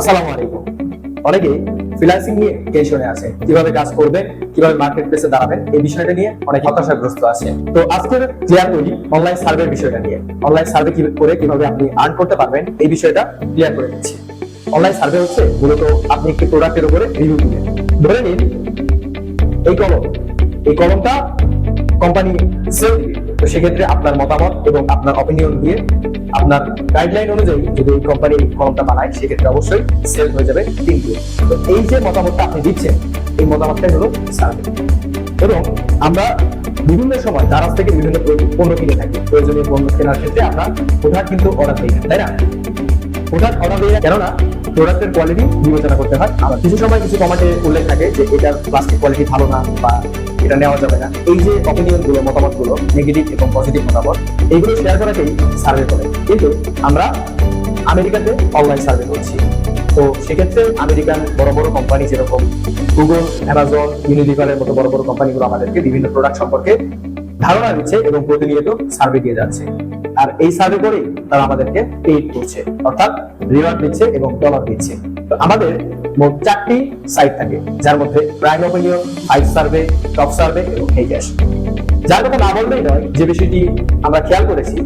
আসসালামু আলাইকুম। অনেকে ফ্রিল্যান্সিং নিয়ে টেনশনে আছে। কীভাবে কাজ করবেন কীভাবে মার্কেট প্লেসে দাঁড়াবেন এই বিষয়টা নিয়ে অনেক হতাশাগ্রস্ত আছে। তো আজকের ক্লিয়ার করি অনলাইন সার্ভের বিষয়টা নিয়ে। অনলাইন সার্ভে করে, কীভাবে আপনি আর্ন করতে পারবেন, এই বিষয়টা ক্লিয়ার করে দিচ্ছি। অনলাইন সার্ভে হচ্ছে মূলত আপনি একটি প্রোডাক্টের উপরে রিভিউ দিবেন ধরে নিন, এই কলম এই কলমটা কোম্পানি সেল দিবে। তো সেক্ষেত্রে আপনার মতামত এবং আপনার অপিনিয়ন দিয়ে আপনার গাইডলাইন অনুযায়ী যদি এই কোম্পানি কলমটা বানায়, সেক্ষেত্রে অবশ্যই সেল হয়ে যাবে তিন গুণ তো এই যে মতামতটা আপনি দিচ্ছেন, এই মতামতটাই হলো সার্ভে এবং আমরা বিভিন্ন সময় দারাজ থেকে বিভিন্ন পণ্য কিনে থাকি। প্রয়োজনীয় পণ্য কেনার ক্ষেত্রে আমরা প্রোডাক্ট কিন্তু অর্ডার দিই তাই না? প্রোডাক্ট অর্ডার দিয়ে কেননা প্রোডাক্টের কোয়ালিটি বিবেচনা করতে হয়। আবার কিছু সময় কিছু কমাটে উল্লেখ থাকে যে এটার প্লাস্টিক কোয়ালিটি ভালো না বা এটা নেওয়া যাবে না। এই যে অপিনিয়নগুলো গুলো নেগেটিভ এবং পজিটিভ মতামত। এইগুলো শেয়ার করাকেই সার্ভে করে। কিন্তু আমরা আমেরিকাতে অনলাইন সার্ভে করছি। তো সেক্ষেত্রে আমেরিকান বড় বড় কোম্পানি যেরকম গুগল অ্যামাজন ইউনিলিভারের মতো বড় বড় কোম্পানিগুলো আমাদেরকে বিভিন্ন প্রোডাক্ট সম্পর্কে ধারণা দিচ্ছে এবং প্রতিনিয়ত সার্ভে দিয়ে যাচ্ছে। আর এই সার্ভে করেই তারা আমাদেরকে পেইড করছে। অর্থাৎ রিওয়ার্ড দিচ্ছে এবং ডলার দিচ্ছে। তো আমাদের মোট চারটি সাইট থাকে, যার মধ্যে prime opinion five survey top survey এবং হেই ক্যাশ যার কথা না বললেই নয়, যে বিষয়টি আমরা খেয়াল করেছি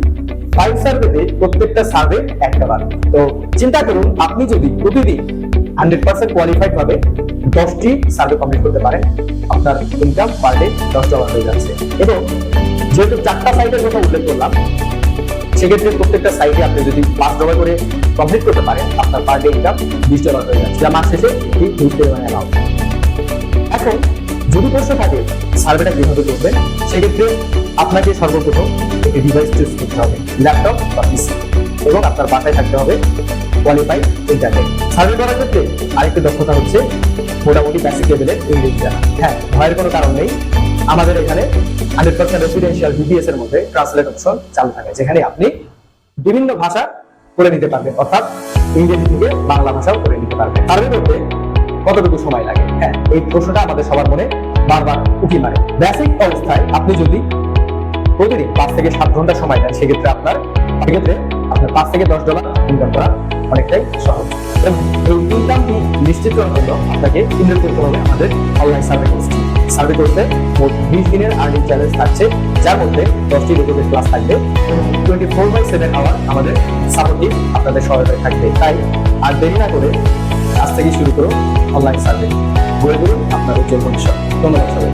ফাইভ সার্ভেতে প্রত্যেকটা সার্ভে একটা বার। তো চিন্তা করুন, আপনি যদি প্রতিদিন হান্ড্রেড পার্সেন্ট কোয়ালিফাইড ভাবে দশটি সার্ভে কমপ্লিট করতে পারেন, আপনার ইনকাম পার ডে দশ ডলার হয়ে যাচ্ছে। এবং যেহেতু চারটা সাইটের কথা উল্লেখ করলাম, সেক্ষেত্রে প্রত্যেকটা সাইটে আপনি যদি পাঁচ ডলার করে কমপ্লিট করতে পারেন, আপনার পার ডে ইনকাম বিশ ডলার হয়ে যাচ্ছে। যা মাস শেষে ঠিক পরিমাণে এখন যদি প্রশ্ন থাকে সার্ভেটা কীভাবে করবেন সেক্ষেত্রে আপনাকে সর্বপ্রথম একটি ডিভাইস চুজ করতে হবে ল্যাপটপ বা পিসি এবং আপনার বাসায় থাকতে হবে কোয়ালিফাইড ইন্টারনেট সার্ভে করার ক্ষেত্রে আরেকটি দক্ষতা হচ্ছে মোটামুটি বেসিক লেভেলের ইংরেজি জানা। হ্যাঁ ভয়ের কোনো কারণ নেই। আমাদের এখানে হান্ড্রেড পার্সেন্ট রেসিডেন্সিয়াল বিবিএস এর মধ্যে ট্রান্সলেট অপশন চালু থাকে, যেখানে আপনি বিভিন্ন ভাষা করে নিতে পারবেন, অর্থাৎ ইংরেজি থেকে বাংলা ভাষাও করে নিতে পারবেন। সার্ভে করতে কতটুকু সময় লাগে? হ্যাঁ এই প্রশ্নটা আমাদের সবার মনে বারবার উঠি মারে। বেসিক অবস্থায় আপনি যদি প্রতিদিন পাঁচ থেকে সাত ঘণ্টা সময় দেন সেক্ষেত্রে আপনার সেক্ষেত্রে আপনার পাঁচ থেকে দশ ডলার ইনকাম করা অনেকটাই সহজ। এবং ইনকামটি নিশ্চিত করার জন্য আপনাকে ইনভেস্ট করতে হবে আমাদের অনলাইন সার্ভে কোর্সটি সার্ভে করতে মোট বিশ দিনের আর্নিং চ্যালেঞ্জ থাকছে, যার মধ্যে দশটি রেকর্ডের ক্লাস থাকবে। Twenty four by seven hour আমাদের সাপোর্টিভ আপনাদের সহায়তায় থাকবে। তাই আর দেরি না করে আজ থেকে শুরু করুন অনলাইন সার্ভে গড়ে তুলুন আপনার উজ্জ্বল ভবিষ্যৎ ধন্যবাদ সবাই